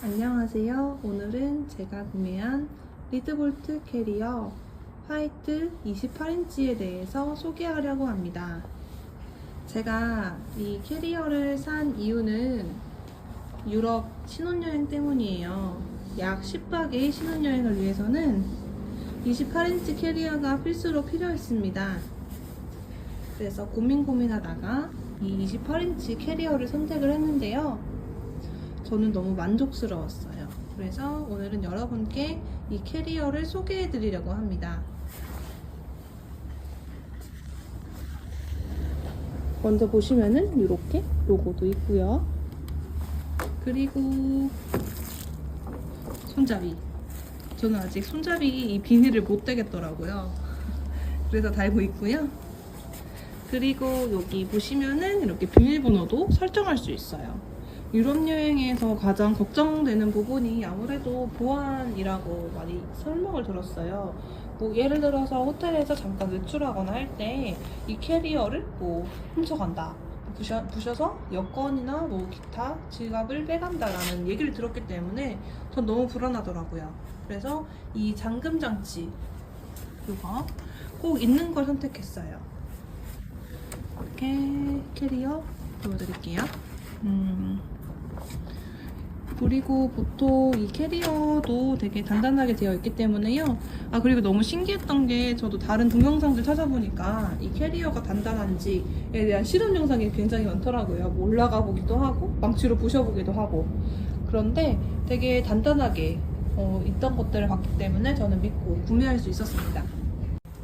안녕하세요. 오늘은 제가 구매한 리드볼트 캐리어 화이트 28인치에 대해서 소개하려고 합니다. 제가 이 캐리어를 산 이유는 유럽 신혼여행 때문이에요. 약 10박의 신혼여행을 위해서는 28인치 캐리어가 필수로 필요했습니다. 그래서 고민 고민하다가 이 28인치 캐리어를 선택을 했는데요. 저는 너무 만족스러웠어요. 그래서 오늘은 여러분께 이 캐리어를 소개해 드리려고 합니다. 먼저 보시면은 이렇게 로고도 있고요. 그리고 손잡이. 저는 아직 손잡이 이 비닐을 못 떼겠더라고요. 그래서 달고 있고요. 그리고 여기 보시면은 이렇게 비밀번호도 설정할 수 있어요. 유럽 여행에서 가장 걱정되는 부분이 아무래도 보안이라고 많이 설명을 들었어요. 뭐 예를 들어서 호텔에서 잠깐 외출하거나 할 때 이 캐리어를 뭐 훔쳐간다. 부셔, 부셔서 여권이나 뭐 기타 지갑을 빼간다라는 얘기를 들었기 때문에 전 너무 불안하더라고요. 그래서 이 잠금 장치 이거 꼭 있는 걸 선택했어요. 이렇게 캐리어 보여드릴게요. 음, 그리고 보통 이 캐리어도 되게 단단하게 되어 있기 때문에요. 아, 그리고 너무 신기했던 게 저도 다른 동영상들 찾아보니까 이 캐리어가 단단한지에 대한 실험 영상이 굉장히 많더라고요. 뭐 올라가 보기도 하고, 망치로 부셔보기도 하고. 그런데 되게 단단하게 어, 있던 것들을 봤기 때문에 저는 믿고 구매할 수 있었습니다.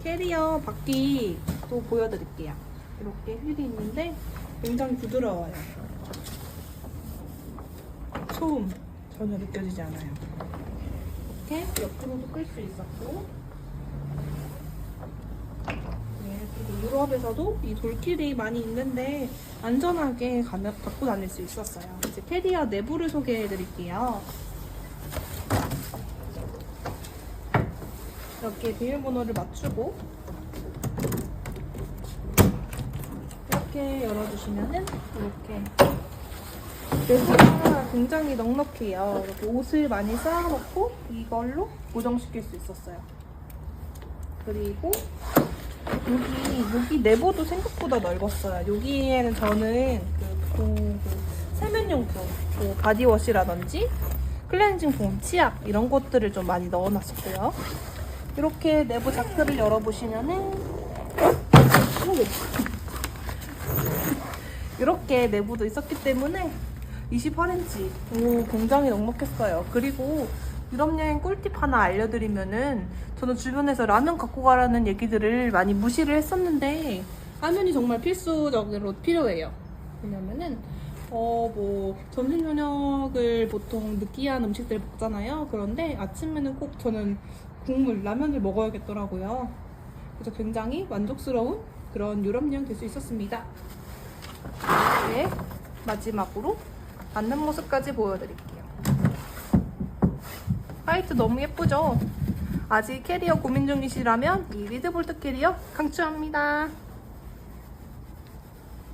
캐리어 바퀴 또 보여드릴게요. 이렇게 휠이 있는데 굉장히 부드러워요. 소음 전혀 느껴지지 않아요. 이렇게 옆으로도 끌 수 있었고 네, 유럽에서도 이 돌길이 많이 있는데 안전하게 갖고 다닐 수 있었어요. 이제 캐리어 내부를 소개해 드릴게요. 이렇게 비밀번호를 맞추고 이렇게 열어주시면은 이렇게 내부가 굉장히 넉넉해요. 이렇게 옷을 많이 쌓아놓고 이걸로 고정시킬 수 있었어요. 그리고 여기 여기 내부도 생각보다 넓었어요. 여기에는 저는 그, 그, 그 세면용품, 뭐 바디워시라든지 클렌징 폼, 치약 이런 것들을 좀 많이 넣어놨었고요. 이렇게 내부 자크를 열어보시면은 이렇게 내부도 있었기 때문에 28인치 오 굉장히 넉넉했어요. 그리고 유럽 여행 꿀팁 하나 알려드리면은 저는 주변에서 라면 갖고 가라는 얘기들을 많이 무시를 했었는데 라면이 정말 필수적으로 필요해요. 왜냐면은 어 뭐 점심 저녁을 보통 느끼한 음식들 먹잖아요. 그런데 아침에는 꼭 저는 국물 라면을 먹어야겠더라고요. 그래서 굉장히 만족스러운 그런 유럽 여행 될 수 있었습니다. 네, 마지막으로 앉는 모습까지 보여드릴게요. 화이트 너무 예쁘죠? 아직 캐리어 고민 중이시라면 이 리드볼트 캐리어 강추합니다.